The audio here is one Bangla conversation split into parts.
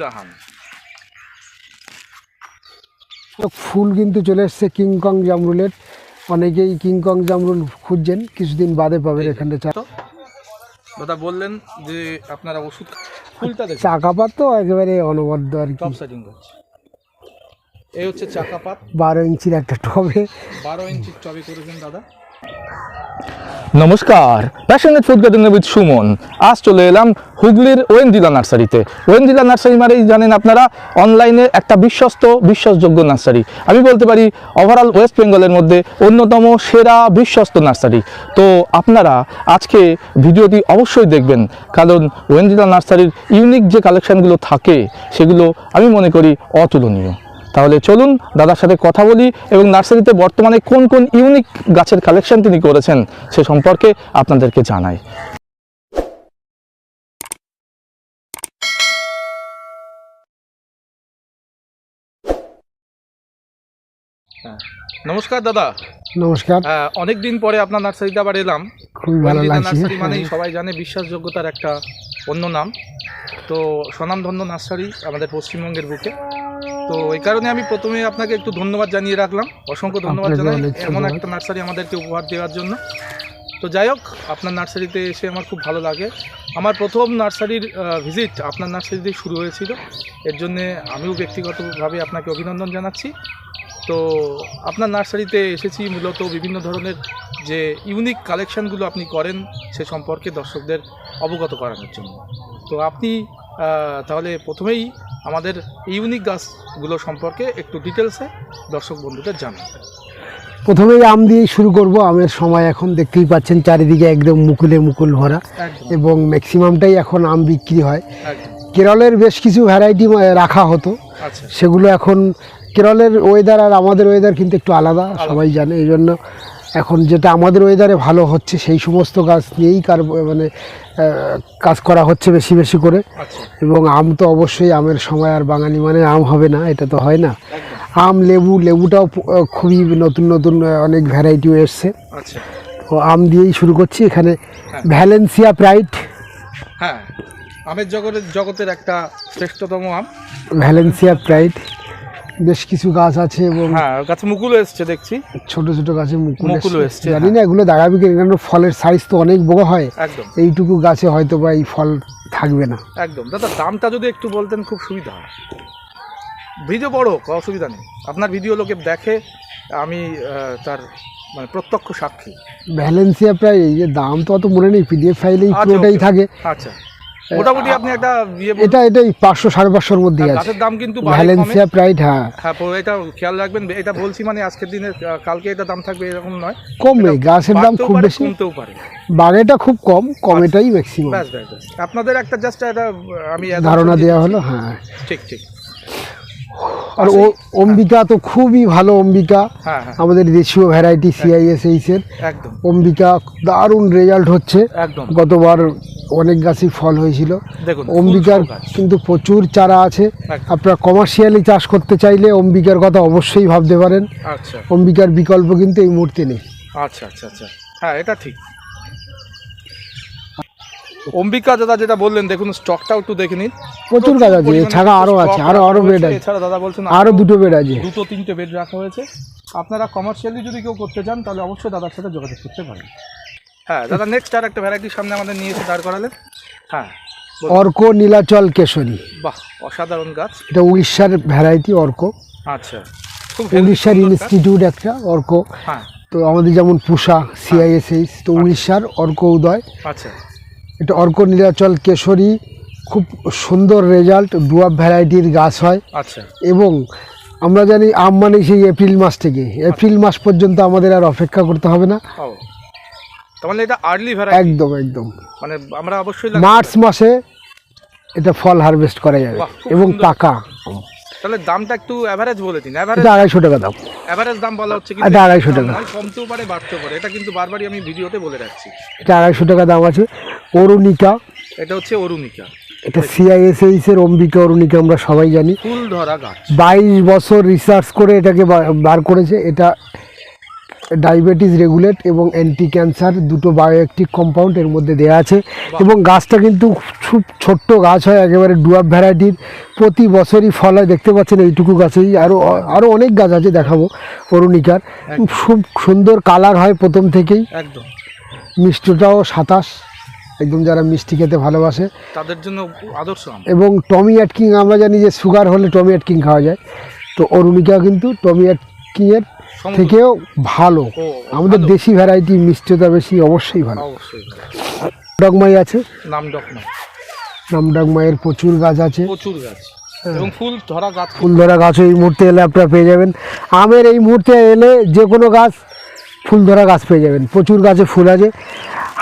চাহান। ফুল কিন্তু চলে এসছে কিংকং জামরুলের। অনেকেই কিংকং জামরুল খুঁজছেন কিছুদিন বাদে পাবেন এখানে চা। দাদা বললেন যে আপনারা ওষুধ ফুলটা চাকাপাত তো একেবারে অনবদ্য আর কি। এই হচ্ছে চাকাপাত বারো ইঞ্চির একটা টবে। বারো ইঞ্চির টবে করেছেন দাদা। নমস্কার। Passionate food garden with Suman আজ চলে এলাম হুগলির ওয়েন্দিলা নার্সারিতে। ওয়েন্দিলা নার্সারি মানেই জানেন আপনারা অনলাইনে একটা বিশ্বস্ত, বিশ্বাসযোগ্য নার্সারি। আমি বলতে পারি ওভারঅল ওয়েস্ট বেঙ্গলের মধ্যে অন্যতম সেরা, বিশ্বস্ত নার্সারি। তো আপনারা আজকে ভিডিওটি অবশ্যই দেখবেন, কারণ ওয়েন্দিলা নার্সারির ইউনিক যে কালেকশনগুলো থাকে, সেগুলো আমি মনে করি অতুলনীয়। তাহলে চলুন দাদার সাথে কথা বলি এবং নার্সারিতে বর্তমানে কোন কোন ইউনিক গাছের কালেকশন তিনি করেছেন সে সম্পর্কে আপনাদেরকে জানাই। নমস্কার দাদা। নমস্কার। অনেক দিন পরে আপনার নার্সারিতে আবার এলাম। খুবই ভালো লাগছে। নার্সারি মানেই হ্যাঁ। সবাই জানে বিশ্বাসযোগ্যতার একটা অন্য নাম। তো স্বনামধন্য নার্সারি আমাদের পশ্চিমবঙ্গের বুকে। তো এই কারণে আমি প্রথমে আপনাকে একটু ধন্যবাদ জানিয়ে রাখলাম। অসংখ্য ধন্যবাদ জানাই। এমন একটা নার্সারি আমাদেরকে উপহার দেওয়ার জন্য। তো যাই হোক আপনার নার্সারিতে এসে আমার খুব ভালো লাগে। আমার প্রথম নার্সারির ভিজিট আপনার নার্সারিতেই শুরু হয়েছিল। এর জন্যে আমিও ব্যক্তিগতভাবে আপনাকে অভিনন্দন জানাচ্ছি। তো আপনার নার্সারিতে এসেছি মূলত বিভিন্ন ধরনের যে ইউনিক কালেকশনগুলো আপনি করেন সে সম্পর্কে দর্শকদের অবগত করানোর জন্য। তো আপনি তাহলে প্রথমেই আমাদের ইউনিক গাছগুলো সম্পর্কে একটু ডিটেলসে দর্শক বন্ধুদের জানান। প্রথমেই আম দিয়েই শুরু করব। আমের সময় এখন দেখতেই পাচ্ছেন চারিদিকে একদম মুকুলে মুকুল ভরা এবং ম্যাক্সিমামটাই এখন আম বিক্রি হয়। কেরলের বেশ কিছু ভ্যারাইটি রাখা হতো। আচ্ছা। সেগুলো এখন কেরলের ওয়েদার আর আমাদের ওয়েদার কিন্তু একটু আলাদা। সবাই জানে এই জন্য। এখন যেটা আমাদের ওয়েদারে ভালো হচ্ছে সেই সমস্ত গাছ নিয়েই কার মানে কাজ করা হচ্ছে বেশি বেশি করে। আচ্ছা। এবং আম তো অবশ্যই আমের সময় আর বাঙালি মানে আম হবে না এটা তো হয় না। আম লেবু লেবুটাও খুবই নতুন নতুন অনেক ভ্যারাইটিও এসছে। আচ্ছা। তো আম দিয়েই শুরু করছি এখানে। ভ্যালেন্সিয়া প্রাইড হ্যাঁ আমের জগতের জগতের একটা শ্রেষ্ঠতম আম। ভ্যালেন্সিয়া প্রাইড বেশ কিছু গাছ আছে এবং হ্যাঁ কাছে মুকুলও এসছে দেখছি। ছোট ছোট গাছে মুকুল মুকুলও এসছে। জানি না এগুলো দাঁড়াবে কি কারণ ফলের সাইজ তো অনেক বড় হয়। একদম। এইটুকু গাছে হয়তো বা এই ফল থাকবে না। একদম। দাদা দামটা যদি একটু বলতেন খুব সুবিধা হয়। ভিডিও বড় অসুবিধা নেই। আপনার ভিডিও লোকে দেখে আমি তার মানে প্রত্যক্ষ সাক্ষী। ভ্যালেন্সিয়া প্রায় এই যে দাম তো অত মনে নেই পিডিএফ ফাইলেই আচ্ছা, পুরোটাই থাকে। আচ্ছা। মোটামুটি আপনি একটা ইয়ে এটা এটাই পাঁচশো সাড়ে পাঁচশোর মধ্যেই আর আছে। গাছের দাম কিন্তু কমে। ভ্যালেন্সিয়া প্রাইড হ্যাঁ হ্যাঁ এটা খেয়াল রাখবেন এটা বলছি মানে আজকের দিনে কালকে এটা দাম থাকবে এরকম নয়। কমে গাছের দাম খুব বেশি। কমতেও পারে। বাগেটা খুব কম কমেটাই ম্যাক্সিমাম ব্যাস ব্যাস ব্যাস আপনাদের একটা জাস্ট আহ, আমি ধারণা দেওয়া হলো হ্যাঁ। ঠিক ঠিক। আর ও অম্বিকা তো খুবই ভালো অম্বিকা। হ্যাঁ হ্যাঁ। আমাদের দেশীয় ভ্যারাইটি সিআইএসএইচ এর। অম্বিকা দারুণ রেজাল্ট হচ্ছে। গতবার অনেক গাছই ফল হয়েছিল। অম্বিকার। কিন্তু প্রচুর চারা আছে। আপনারা কমার্শিয়ালি চাষ করতে চাইলে অম্বিকার কথা অবশ্যই ভাবতে পারেন। আচ্ছা। অম্বিকার বিকল্প কিন্তু এই মুহূর্তে নেই। আচ্ছা আচ্ছা আচ্ছা। হ্যাঁ এটা ঠিক। অম্বিকা দাদা যেটা বললেন দেখুন স্টকটাও একটু দেখে নিন। প্রচুর গাছ আছে এছাড়া আরও আছে আরও আরও বেড আছে। এছাড়া দাদা বলছেন আরও দুটো বেড আছে। দুটো তিনটে বেড রাখা হয়েছে। আপনারা কমার্শিয়ালি যদি কেউ করতে চান তাহলে অবশ্যই দাদার সাথে যোগাযোগ করতে পারেন। হ্যাঁ দাদা নেক্সট আর একটা ভ্যারাইটির সামনে আমাদের নিয়ে এসে দাঁড় করালেন। হ্যাঁ অর্ক নীলাচল কেশরী। বাহ অসাধারণ গাছ। এটা উড়িষ্যার ভ্যারাইটি অর্ক। আচ্ছা উড়িষ্যার ইনস্টিটিউট একটা অর্ক। হ্যাঁ। তো আমাদের যেমন পুষা সিআইএসএইচ তো উড়িষ্যার অর্ক উদয়। আচ্ছা। এটা অর্ক নীলাচল কেশরী খুব সুন্দর রেজাল্ট ডুয়াব ভ্যারাইটির গাছ হয়। আচ্ছা। এবং আমরা জানি আম মানে সেই এপ্রিল মাস থেকে। এপ্রিল মাস পর্যন্ত আমাদের আর অপেক্ষা করতে হবে না। তাহলে এটা আর্লি ভ্যারাইটি একদম একদম। মানে আমরা অবশ্যই মার্চ মাসে এটা ফল হারভেস্ট করা যাবে এবং। পাকা। তাহলে দামটা একটু অ্যাভারেজ বলে দিন। অ্যাভারেজ আড়াইশো টাকা দাম। অ্যাভারেজ দাম বলা হচ্ছে এটা আড়াইশো টাকা। কমতেও পারে বাড়তেও পারে। এটা কিন্তু বারবারই আমি ভিডিওতে বলে রাখছি। এটা আড়াইশো টাকা দাম আছে। অরুণিকা। এটা হচ্ছে অরুণিকা। এটা সিআইএসএইচ এর অম্বিকা অরুণিকা আমরা সবাই জানি। ফুল ধরা গাছ। বাইশ বছর রিসার্চ করে এটাকে বার করেছে। এটা ডায়াবেটিস রেগুলেট এবং অ্যান্টি ক্যান্সার দুটো বায়োএক্টিভ কম্পাউন্ড এর মধ্যে দেওয়া আছে। এবং গাছটা কিন্তু খুব ছোট্ট গাছ হয় একেবারে ডুয়াব ভ্যারাইটির প্রতি বছরই ফল হয় দেখতে পাচ্ছেন এইটুকু গাছেই। আরও আরও অনেক গাছ আছে দেখাবো অরুণিকার। খুব সুন্দর কালার হয় প্রথম থেকেই। একদম। মিষ্টটাও সাতাশ। একদম যারা মিষ্টি খেতে ভালোবাসে। তাদের জন্য আদর্শ এবং টমি অ্যাটকিং আমরা জানি যে সুগার হলে টমি অ্যাটকিং খাওয়া যায়। তো অরুণিকা কিন্তু টমি অ্যাটকিংয়ের। থেকেও ভালো। আমাদের দেশি ভ্যারাইটি মিষ্টিটা বেশি অবশ্যই ভালো। ডগমাই আছে? নাম ডকনা নামডাকমাইয়ের প্রচুর গাছ আছে। প্রচুর গাছ। এবং ফুল ধরা গাছ। ফুল ধরা গাছও এই মুহূর্তে এলে আপনারা পেয়ে যাবেন। আমের এই মুহূর্তে এলে যে কোনো গাছ ফুল ধরা গাছ পেয়ে যাবেন। প্রচুর গাছে ফুল আছে।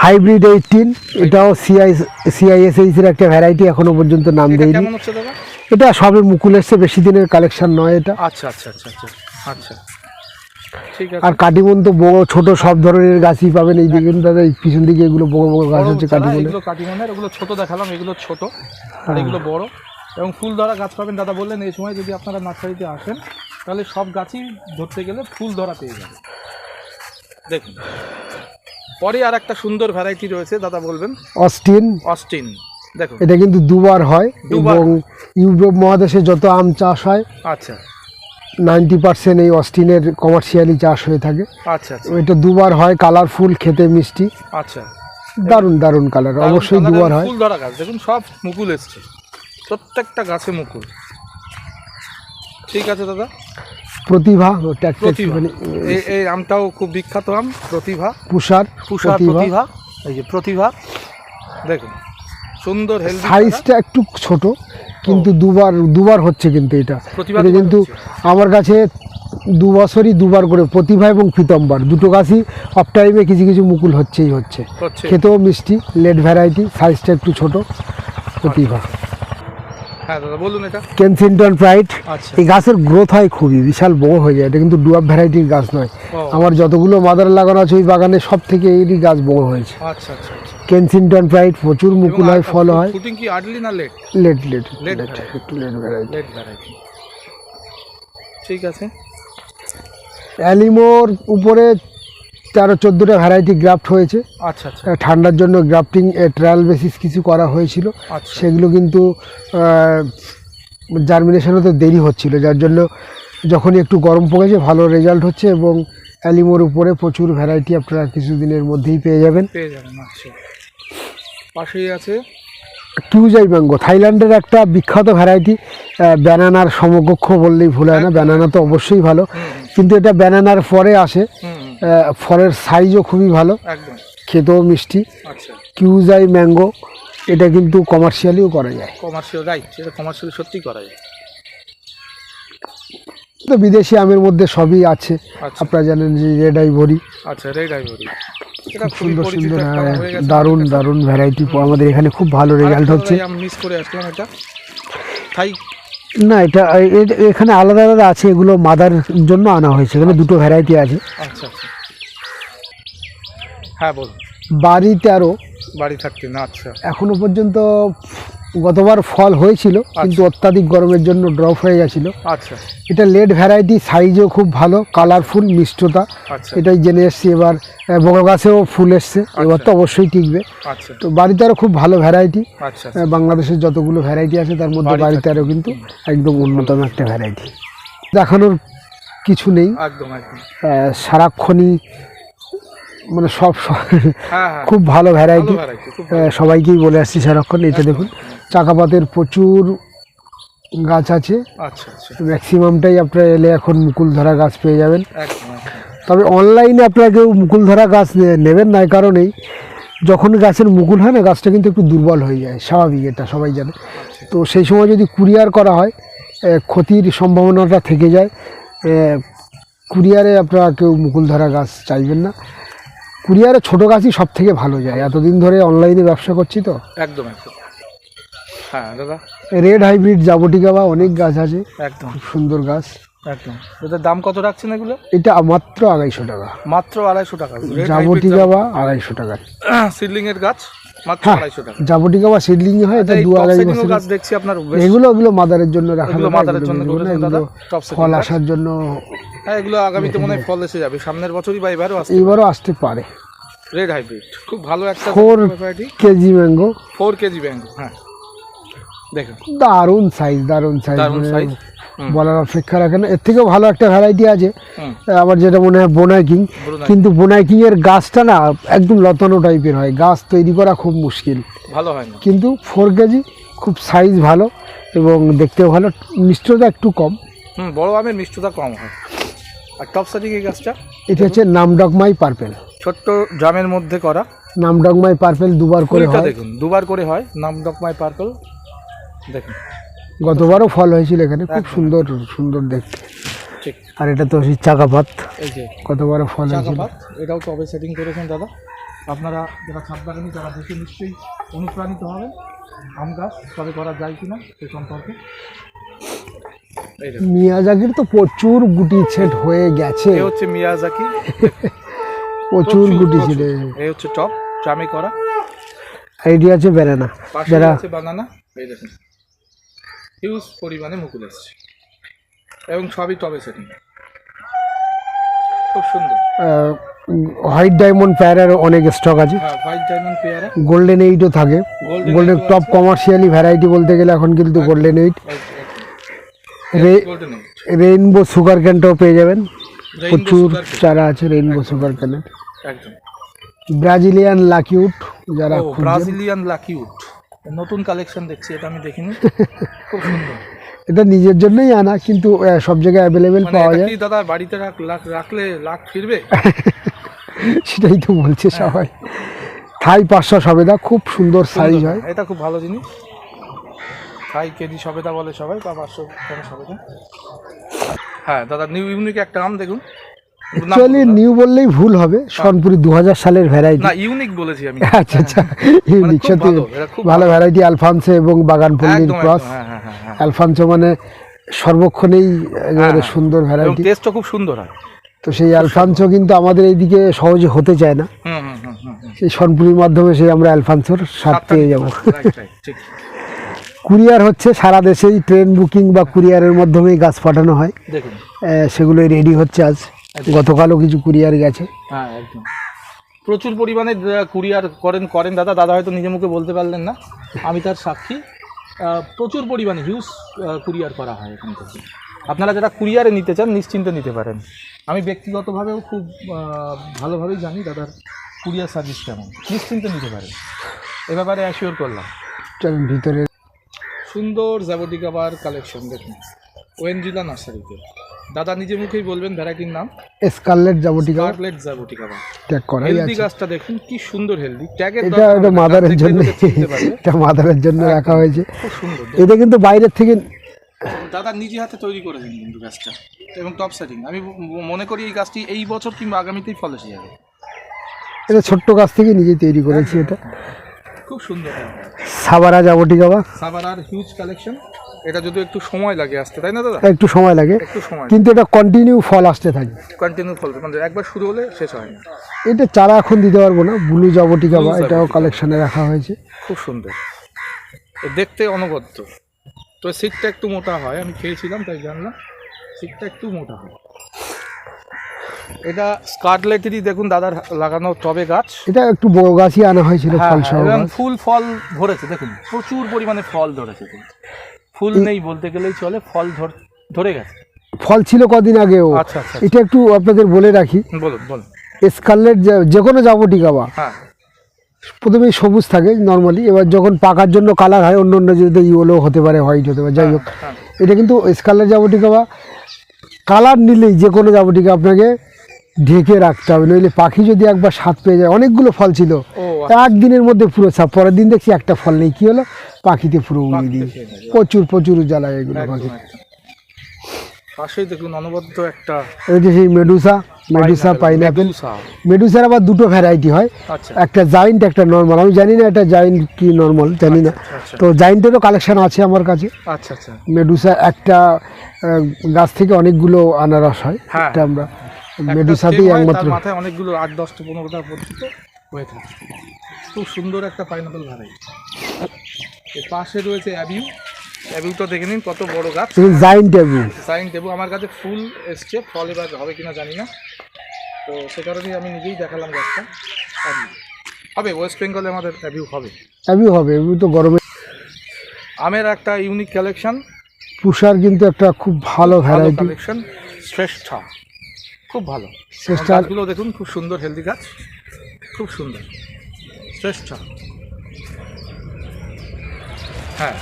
হাইব্রিড এইটিন এটাও C I C I S H এর একটা ভ্যারাইটি এখনও পর্যন্ত নাম দেয়নি। এটা সবে মুকুল এসছে বেশি দিনের কালেকশন নয় এটা। আচ্ছা আচ্ছা আচ্ছা আচ্ছা আচ্ছা। আর কাটিমন তো বড় ছোট সব ধরনের গাছই পাবেন এই দিকে দাদা এই পিছন দিকে এগুলো বড় বড় গাছ হচ্ছে চারা, কাটিমনের এগুলো কাটিমনের ওগুলো ছোট দেখালাম এগুলো ছোট আর হ্যাঁ। এগুলো বড়। এবং ফুল ধরা গাছ পাবেন দাদা বললেন এই সময় যদি আপনারা নার্সারিতে আসেন তাহলে সব গাছই ধরতে গেলে ফুল ধরা পেয়ে যাবে। দেখুন পরে আর একটা সুন্দর ভ্যারাইটি রয়েছে দাদা বলবেন। অস্টিন। অস্টিন দেখুন। এটা কিন্তু দুবার হয়। এবং ইউরোপ মহাদেশে যত আম চাষ হয় আচ্ছা। নাইনটি পার্সেন্ট এই অস্টিনের কমার্শিয়ালি চাষ হয়ে থাকে। আচ্ছা আচ্ছা। এটা দুবার হয় কালারফুল খেতে মিষ্টি। আচ্ছা। দারুণ দারুণ কালার অবশ্যই দুবার হয়। ফুল ধরা গাছ দেখুন সব মুকুল এসছে। প্রত্যেকটা গাছে মুকুল। ঠিক আছে দাদা? প্রতিভা মানে এই আমটাও খুব বিখ্যাত আম প্রতিভা। পুষার তুষার প্রতিভা। এই যে প্রতিভা। দেখুন সুন্দর সাইজটা একটু ছোট কিন্তু দুবার দুবার হচ্ছে কিন্তু এটা। এটা কিন্তু আমার কাছে দু বছরই দুবার করে প্রতিভা এবং প্রীতম্বার। দুটো গাছই অফ টাইমে কিছু কিছু মুকুল হচ্ছেই হচ্ছে। হচ্ছে। খেতেও মিষ্টি লেট ভ্যারাইটি সাইজটা একটু ছোটো প্রতিভা। হ্যাঁ দাদা বলুন এটা। কেনসিংটন প্রাইড আচ্ছা। এই গাছের গ্রোথ হয় খুবই বিশাল বড় হয়ে যায়। এটা কিন্তু ডুয়াব ভ্যারাইটির গাছ নয়। আমার যতগুলো মাদার লাগানো আছে ওই বাগানে সব থেকে এরই গাছ বড় হয়েছে। আচ্ছা আচ্ছা আচ্ছা। কেনসিংটন প্রাইড প্রচুর মুকুল হয় ফল হয়। ফুটিং কি আর্লি না লেট লেট লেট লেট একটু লেট ভ্যারাইটি লেট ভ্যারাইটি ঠিক আছে। অ্যালিমোর উপরে তেরো চোদ্দোটা ভ্যারাইটি গ্রাফট হয়েছে। আচ্ছা আচ্ছা। ঠান্ডার জন্য গ্রাফটিং ট্রায়াল বেসিস কিছু করা হয়েছিল। আচ্ছা। সেগুলো কিন্তু জার্মিনেশনে তো দেরি হচ্ছিল যার জন্য যখনই একটু গরম পড়েছে ভালো রেজাল্ট হচ্ছে এবং অ্যালিমোর উপরে প্রচুর ভ্যারাইটি আপনারা কিছুদিনের মধ্যেই পেয়ে যাবেন। পেয়ে যাবেন আচ্ছা। পাশেই আছে? কিউজাই ম্যাঙ্গো থাইল্যান্ডের একটা বিখ্যাত ভ্যারাইটি ব্যানানার সমকক্ষ বললেই ভুল হয় না ব্যানানা তো অবশ্যই ভালো। কিন্তু এটা ব্যানানার পরে আসে। ফলের সাইজও খুবই ভালো। খেতেও মিষ্টি। আচ্ছা। কিউজাই ম্যাঙ্গো এটা কিন্তু কমার্শিয়ালিও করা যায়। কমার্শিয়াল রাইট এটা কমার্শিয়াল সত্যি করা যায়। তো বিদেশি আমের মধ্যে সবই আছে। আচ্ছা। আপনারা জানেন যে রেড আইভরি আচ্ছা রেড আইভরি খুব সুন্দর সুন্দর হ্যাঁ, দারুণ দারুণ ভ্যারাইটি আমাদের এখানে খুব ভালো রেজাল্ট হচ্ছে। আমি মিস করে আসলাম এটা। না এটা এখানে আলাদা আলাদা আছে এগুলো মাদার জন্য আনা হয়েছে। এখানে দুটো ভ্যারাইটি আছে। আচ্ছা আচ্ছা। হ্যাঁ বলুন। বাড়িতে তেরো। বাড়ি থাকতে না আচ্ছা। এখনও পর্যন্ত গতবার ফল হয়েছিল কিন্তু অত্যাধিক গরমের জন্য ড্রপ হয়ে গেছিল। আচ্ছা। এটা লেট ভ্যারাইটি সাইজও খুব ভালো কালারফুল মিষ্টতা। আচ্ছা। এটাই জেনে এসছি এবার বড় গাছেও ফুল এসছে এবার তো অবশ্যই টিকবে। আচ্ছা। তো বাড়িতে আরও খুব ভালো ভ্যারাইটি আচ্ছা। বাংলাদেশের যতগুলো ভ্যারাইটি আছে তার মধ্যে বাড়িতে আরও কিন্তু একদম অন্যতম একটা ভ্যারাইটি দেখানোর কিছু নেই। একদম একদম। সারাক্ষণই মানে সব হ্যাঁ হ্যাঁ। খুব ভালো ভ্যারাইটি। সবাইকেই বলে আসছি সারাক্ষণ এটা দেখুন। চাকাপাতের প্রচুর গাছ আছে। আচ্ছা আচ্ছা। ম্যাক্সিমামটাই আপনারা এলে এখন মুকুল ধরা গাছ পেয়ে যাবেন। তবে অনলাইনে আপনারা কেউ মুকুল ধরা গাছ নেবেন না এই কারণেই যখন গাছের মুকুল হয় না গাছটা কিন্তু একটু দুর্বল হয়ে যায় স্বাভাবিক এটা সবাই জানে। তো সেই সময় যদি কুরিয়ার করা হয় ক্ষতির সম্ভাবনাটা থেকে যায় কুরিয়ারে আপনারা কেউ মুকুল ধরা গাছ চাইবেন না। কুরিয়ারে ছোটো গাছই সব থেকে ভালো যায়। এতদিন ধরে অনলাইনে ব্যবসা করছি তো। একদম একদম। হ্যাঁ দাদা। রেড হাইব্রিড জাবটিকা বা অনেক গাছ আছে। একদম। খুব সুন্দর গাছ। একদম। দাম কত রাখছেন এগুলো? এটা মাত্র আড়াইশো টাকা। মাত্র আড়াইশো টাকা। জাবটিকা বা আড়াইশো টাকা। সিডলিং এর গাছ মাত্র হ্যাঁ আড়াইশো টাকা। জাবটিকা বা সিডলিং হয় এটা আচ্ছা, দু আড়াই বছর গাছ দেখছি আপনার বেশ- এগুলো মাদারের জন্য রাখা মাদারের জন্য এগুলো ফল আসার জন্য হ্যাঁ এগুলো আগামীতে মনে হয় ফল এসে যাবে সামনের বছরই বা এবারও আসছে এইবারও আসতে পারে। রেড হাইব্রিড খুব ভালো একটা four K G mango four K G Bang হ্যাঁ। দেখুন। দারুণ সাইজ দারুণ সাইজ দারুণ সাইজ বলার অপেক্ষা রাখে না। এর থেকেও ভালো একটা ভ্যারাইটি আছে। আমার যেটা মনে হয় বোনাই কিং Brunei কিন্তু বোনাই কিং এর গাছটা না একদম লতানো টাইপের হয়। গাছ তৈরি করা খুব মুশকিল। ভালো হয় কিন্তু ফোর কেজি খুব সাইজ ভালো এবং দেখতেও ভালো। মিষ্টতা একটু কম। বড় আমের মিষ্টতা কম হয়। আর টপ সেটিং এই গাছটা? এটা হচ্ছে নামডকমাই পার্পেল ছোট্ট জামের মধ্যে করা। নামডকমাই পার্পেল দুবার করে হয়। দেখুন দুবার করে হয় নাম ডকমাই পার্পল গতবারও ফল হয়েছিল এখানে খুব সুন্দর সুন্দর দেখতে। আর এটা তো সেই চাকাপাত। গতবারও ফল হয়েছিল। এটাও টবে সেটিং করেছেন দাদা। আপনারা যারা ছাদ বাগানি তারা দেখে নিশ্চয়ই অনুপ্রাণিত হবেন। আম গাছ তবে করা যায় কিনা সে সম্পর্কে। মিয়াজাকির তো প্রচুর গুটি ছেট হয়ে গেছে। হচ্ছে মিয়াজাকি। প্রচুর গুটি এই হচ্ছে টপ জামে করা। এইটি আছে বেড়ানা যারা আছে বানানা। এই দেখুন। হিউজ পরিমাণে মুকুল এসছে। এবং সবই টবে সেটিং। খুব সুন্দর। হোয়াইট ডায়মন্ড প্যারার অনেক স্টক আছে। হ্যাঁ হোয়াইট ডায়মন্ড পেয়ারা গোল্ডেন এইটও থাকে। গোল্ডেন টপ কমার্শিয়ালি ভ্যারাইটি বলতে গেলে এখন কিন্তু গোল্ডেন এইট রেইনবো সুগার ক্যানটাও পেয়ে যাবেন। প্রচুর চারা আছে রেইনবো সুগার ক্যানের একদম। ব্রাজিলিয়ান লাকিউট যারা ব্রাজিলিয়ান লাকি উড নতুন কালেকশন দেখছি এটা আমি দেখিনি। খুব সুন্দর। এটা নিজের জন্যই আনা কিন্তু সব জায়গায় অ্যাভেলেবেল মানে পাওয়া যায়। দাদা বাড়িতে রাখ- লাখ- রাখলে লাখ ফিরবে? সেটাই তো বলছে হ্যাঁ। সবাই। থাই পাঁচশো সবেদা খুব সুন্দর সাইজ হয়। এটা খুব ভালো জিনিস। থাই কেজি সবেদা বলে সবাই বা পাঁচশো সবেদা। হ্যাঁ দাদা নিউ ইউনিক একটা আম দেখুন। অ্যাকচুয়ালি নিউ বললেই ভুল হবে। সনপুরি দু হাজার সালের ভ্যারাইটি না ইউনিক বলেছি আমি। আচ্ছা আচ্ছা। ইউনিক সত্যি। ভালো, এটা খুব ভালো ভ্যারাইটি আলফানসো এবং বাগানপল্লির ক্রস হ্যাঁ হ্যাঁ হ্যাঁ হ্যাঁ। আলফানসো মানে সর্বক্ষণেই হ্যাঁ। সুন্দর ভ্যারাইটি টেস্টও খুব সুন্দর হয়। তো সেই আলফানসো কিন্তু আমাদের এইদিকে সহজে হতে চায় না। সেই সনপুরির মাধ্যমে সেই আমরা আলফানসোর স্বাদ পেয়ে যাব। কুরিয়ার হচ্ছে সারা দেশেই ট্রেন বুকিং বা কুরিয়ারের মাধ্যমেই গাছ পাঠানো হয়। সেগুলোই রেডি হচ্ছে আজ। গতকালও কিছু কুরিয়ার গেছে। হ্যাঁ একদম। প্রচুর পরিমাণে কুরিয়ার করেন করেন দাদা। দাদা হয়তো নিজে মুখে বলতে পারলেন না। আমি তার সাক্ষী। প্রচুর পরিমাণে হিউজ কুরিয়ার করা হয় এখান থেকে। আপনারা যারা কুরিয়ারে নিতে চান নিশ্চিন্তে নিতে পারেন। আমি ব্যক্তিগতভাবেও খুব ভালোভাবেই জানি দাদার কুরিয়ার সার্ভিস কেমন। নিশ্চিন্তে নিতে পারেন। এ ব্যাপারে অ্যাসিওর করলাম। চলেন ভিতরে সুন্দর জাবটিকাবার কালেকশন দেখুন। ওয়েনজিলা নার্সারিতে। দাদা নিজে মুখেই বলবেন ভ্যারাইটির নাম? স্কারলেট জাবটিকা। কার্লেট জাবটিকাবার ট্যাগ করাই হেলদি গাছটা দেখুন কি সুন্দর হেলদি ট্যাগের এটা এটা মাদারের জন্য এটা মাদারের জন্য রাখা হয়েছে। খুব সুন্দর। এটা কিন্তু বাইরের থেকে দাদা নিজে হাতে তৈরি করেছেন কিন্তু গাছটা। এবং টপ সেটিং আমি মনে করি এই গাছটি এই বছর কিংবা আগামীতেই ফল এসে যাবে। এটা ছোট্ট গাছ থেকে নিজে তৈরি করেছি এটা। খুব সুন্দর সাবারা জাবটিকাবা সাবারার হিউজ কালেকশন এটা যদিও একটু সময় লাগে আসতে তাই না দাদা? একটু সময় লাগে। একটু সময় কিন্তু এটা কন্টিনিউ ফল আসতে থাকে কন্টিনিউ ফল মানে একবার শুরু হলে শেষ হয় না। এটা চারা এখন দিতে পারব না ব্লু জাবটিকাবা Blue এটাও জাবটিকা। কালেকশনে রাখা হয়েছে। খুব সুন্দর। দেখতে অনবদ্য। তো সিটটা একটু মোটা হয় আমি খেয়েছিলাম তাই জানলাম। সিটটা একটু মোটা হয়। এটা স্কারলেটেরই দেখুন দাদার লাগানো টবে গাছ। এটা একটু বড় গাছই আনা হয়েছিল হ্যাঁ, ফল হ্যাঁ, সহ ফুল ফল ধরেছে দেখুন প্রচুর পরিমাণে ফল ধরেছে। কিন্তু। ফুল নেই বলতে গেলেই চলে ফল ধর- ধরে গেছে। ফল ছিল কদিন আগেও। আচ্ছা আচ্ছা এটা একটু আপনাদের বলে রাখি। বলুন বলুন। স্কারলেট যে- কোনো জাবটিকাবা বা প্রথমেই সবুজ থাকে নর্মালি এবার যখন পাকার জন্য কালার হয় অন্য অন্য যদি ইয়েলো হতে পারে হোয়াইট হতে পারে যাই হোক। হ্যাঁ। এটা কিন্তু স্কারলেট জাবটিকা বা কালার নিলেই যে কোনো জাবটিকা আপনাকে ঢেকে রাখতে হবে নইলে পাখি যদি একবার স্বাদ পেয়ে যায় অনেকগুলো ফল ছিল। আচ্ছা। একদিনের মধ্যে পুরো সাপ পরের দিন দেখছি একটা ফল নেই কি হলো? পাখিতে পুরো উড়িয়ে দিয়ে প্রচুর প্রচুর জ্বালায় এগুলো পাখি। পাশেই দেখুন অনবদ্য একটা এই যে সেই মেডুসা মেডুসার আবার দুটো ভ্যারাইটি হয়। আচ্ছা। একটা জাইন্ট একটা নর্মাল আমি জানি না এটা জাইন্ট কি নর্মাল জানি না। আচ্ছা তো জাইন্টেরও কালেকশন আছে আমার কাছে। আচ্ছা আচ্ছা। মেডুসা একটা গাছ থেকে অনেকগুলো আনারস হয়। হ্যাঁ। এটা আমরা মেডুসাতেই একমাত্র। মাথায় অনেকগুলো আট দশটা পনেরোটা পর্যন্ত হয়ে থাকে। খুব সুন্দর একটা পাইনাপেল ভ্যারাইটি পাশে রয়েছে অ্যাবিউ অ্যাবিউটা দেখে নিন কত বড় গাছ। জাইন্ট টেবিল সাইন টেবু আমার কাছে ফুল এসছে। ফল এবার হবে কিনা জানি না। তো সে কারণেই আমি নিজেই দেখালাম গাছটা। অ্যাবিউ হবে ওয়েস্ট বেঙ্গলে আমাদের অ্যাবিউ হবে। অ্যাবিউ হবে। অ্যাবিউ তো গরমে আমের একটা ইউনিক কালেকশন পুষার কিন্তু একটা খুব ভালো ভালো ভ্যারাইটি কালেকশন শ্রেষ্ঠা। খুব ভালো। শ্রেষ্ঠ গাছগুলো দেখুন খুব সুন্দর হেলদি গাছ। খুব সুন্দর। শ্রেষ্ঠ। হ্যাঁ।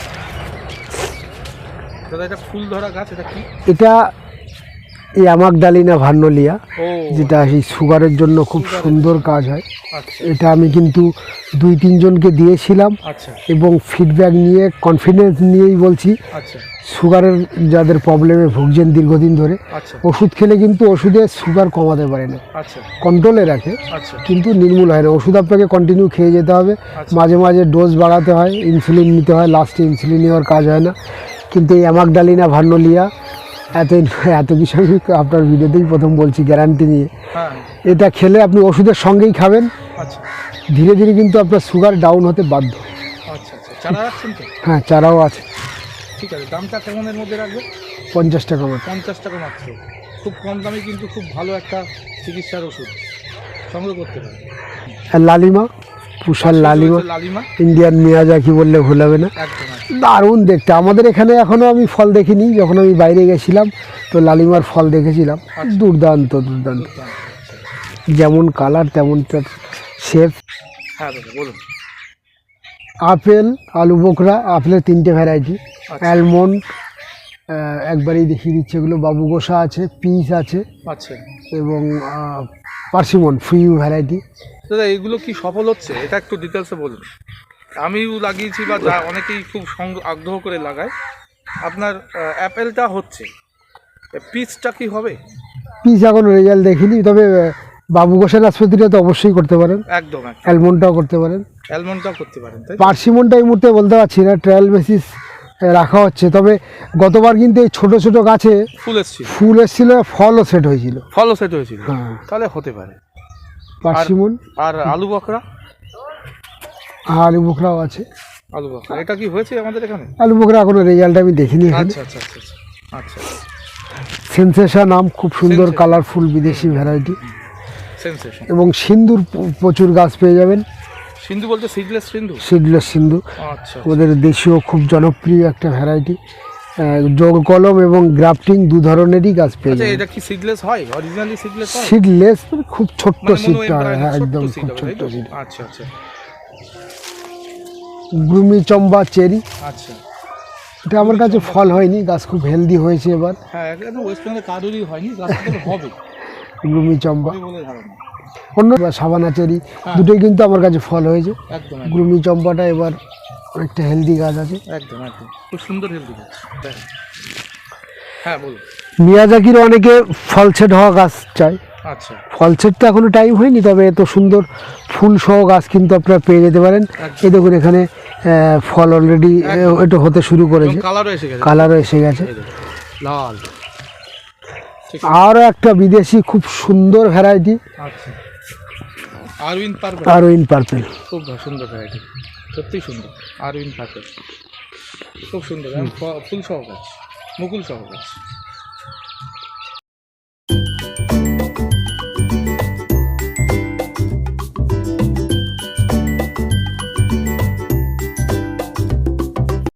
দাদা এটা ফুল ধরা গাছ এটা কি? এটা এই আমাকডালিনা ভার্নোলিয়া যেটা এই সুগারের জন্য খুব সুন্দর কাজ হয়। আচ্ছা। এটা আমি কিন্তু দুই তিনজনকে দিয়েছিলাম আচ্ছা। এবং ফিডব্যাক নিয়ে কনফিডেন্স নিয়েই বলছি আচ্ছা। সুগারের যাদের প্রবলেমে ভুগছেন দীর্ঘদিন ধরে ওষুধ খেলে কিন্তু ওষুধে সুগার কমাতে পারে না। কন্ট্রোলে রাখে কিন্তু নির্মূল হয় না। ওষুধ আপনাকে কন্টিনিউ খেয়ে যেতে হবে। মাঝে মাঝে ডোজ বাড়াতে হয় ইনসুলিন নিতে হয় লাস্টে ইনসুলিন নেওয়ার কাজ হয় না। কিন্তু এই অ্যামাকডালিনা ভার্নোলিয়া এত এত কিছু আমি আপনার ভিডিওতেই প্রথম বলছি গ্যারান্টি নিয়ে। হ্যাঁ। এটা খেলে আপনি ওষুধের সঙ্গেই খাবেন। আচ্ছা। ধীরে ধীরে কিন্তু আপনার সুগার ডাউন হতে বাধ্য। আচ্ছা আচ্ছা। হ্যাঁ চারাও আছে। ঠিক আছে দামটা কেমনের মধ্যে রাখবে পঞ্চাশ টাকা মতো। পঞ্চাশ টাকা মাত্র। খুব কম দামে কিন্তু খুব ভালো একটা চিকিৎসার ওষুধ সংগ্রহ করতে পারে লালিমা? পুষার লালিমা ইন্ডিয়ান মিয়াজাকি বললে ভুল হবে না। দারুণ দেখতে। আমাদের এখানে এখনও আমি ফল দেখিনি যখন আমি বাইরে গেছিলাম তো লালিমার ফল দেখেছিলাম। দুর্দান্ত দুর্দান্ত দুর্দান্ত। যেমন কালার তেমন তার শেপ হ্যাঁ আপেল আলু বোকরা আপেলের তিনটে ভ্যারাইটি আচ্ছা। অ্যালমন্ড একবারেই দেখিয়ে দিচ্ছে এগুলো। বাবু গোসা আছে পিস আছে। আচ্ছা। এবং পার্সিমন ফ্রিউ ভ্যারাইটি দাদা এগুলো কি সফল হচ্ছে? এটা একটু ডিটেলসে বলুন। আমিও লাগিয়েছি বা যা অনেকেই খুব আগ্রহ করে লাগায়। আপনার অ্যাপেলটা হচ্ছে। পিচটা কি হবে? পিস এখনও রেজাল্ট দেখিনি তবে বাবু গোসার আস্পত্রিটা তো অবশ্যই করতে পারেন। একদম অ্যালমন্ডটাও করতে পারেন। অ্যালমন্ডটাও করতে পারেন পার্সিমনটা এই মুহূর্তে বলতে পারছি না ট্রায়াল বেসিস রাখা হচ্ছে। তবে গতবার কিন্তু এই ছোটো ছোটো গাছে ফুল এসছিল। ফুল এসেছিল ফলও সেট হয়েছিল। ফলও সেট হয়েছিল। হ্যাঁ। তাহলে হতে পারে। পার্সিমন আর আলু বকরা আলু বোখরাও আছে। আলু বকরা এটা কি হয়েছে আমাদের এখানে? আলু বোখরা এখনও রেজাল্ট আমি দেখিনি এখানে। আচ্ছা আচ্ছা আচ্ছা আচ্ছা। আচ্ছা সেন্সেশা নাম খুব সুন্দর কালারফুল বিদেশি ভ্যারাইটি সেন্সেশন এবং সিন্দুর প্রচুর গাছ পেয়ে যাবেন। সিন্ধু বলতে সিডলেস সিন্ধু? সিডলেস সিন্ধু। আচ্ছা ওদের দেশীয় খুব জনপ্রিয় একটা ভ্যারাইটি যোগ কলম এবং গ্রাফটিং দু ধরনেরই গাছ পেয়ে আচ্ছা যাবেন। এটা কি সিডলেস হয়? অরিজিনালি সিডলেস হয়? সিডলেস খুব ছোট্ট মানে সিডটা হ্যাঁ, একদম খুব ছোট্ট সিড আচ্ছা আচ্ছা। Grumichama cherry. আচ্ছা। এটা আমার কাছে ফল হয়নি গাছ খুব হেলদি হয়েছে এবার। হ্যাঁ একদম ওয়েস্ট বেঙ্গলে কারোরই হয়নি গাছটা তো হবে। গ্রুমি চম্বা। অন্য সাবানা চেরি হ্যাঁ। দুটোই কিন্তু আমার কাছে ফল হয়েছে। গ্রুমি চম্পাটা এবার অনেকটা হেলদি গাছ আছে। একদম একদম। খুব সুন্দর হেলদি গাছ। হ্যাঁ বলুন। মিয়াজাকির অনেকে ফল সেট হওয়া গাছ চায়। আচ্ছা। ফল সেট তো এখনও টাইম হয়নি তবে এত সুন্দর ফুল সহ গাছ কিন্তু আপনারা পেয়ে যেতে পারেন। এই দেখুন এখানে ফল অলরেডি একটু হতে শুরু করেছে। কালারও এসে গেছে। লাল। আরও একটা বিদেশি খুব সুন্দর variety Irwin purple Irwin purple খুব সুন্দর ভ্যারাইটি সত্যিই সুন্দর। আরউইন থাকে খুব সুন্দর। ফুল সহ গাছ মুকুল সহ গাছ।